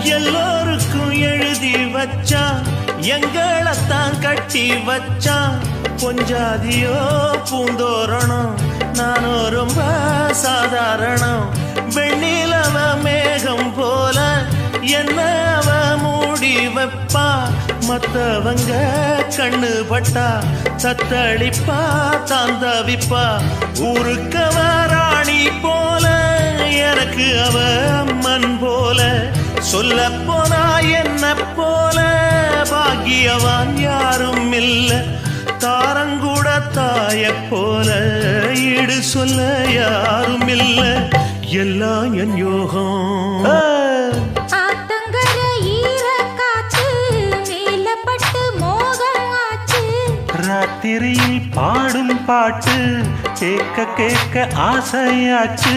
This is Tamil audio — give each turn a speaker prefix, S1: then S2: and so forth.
S1: எல்லோருக்கும் எழுதி வச்சான் எங்களைத்தான் கட்டி வச்சான் பொஞ்சாதியோ பூந்தோரணம். நானும் ரொம்ப சாதாரணம். வெண்ணிலவ மேகம் போல என்ன அவ மூடி வைப்பா? மத்தவங்க கண்ணு பட்டா தத்தளிப்பா தாந்தவிப்பா. ஊருக்கவ ராணி போல எனக்கு அவ அம்மன் போல. சொல்ல போனா என்ன போல? பாக்கியவான் யாரும் இல்ல. தாரங்கூட தாய போல ஈடு சொல்ல யாரும் இல்ல. எல்லாம் என் யோகம். ராத்திரியில் பாடும் பாட்டு கேட்க கேட்க ஆசையாச்சு.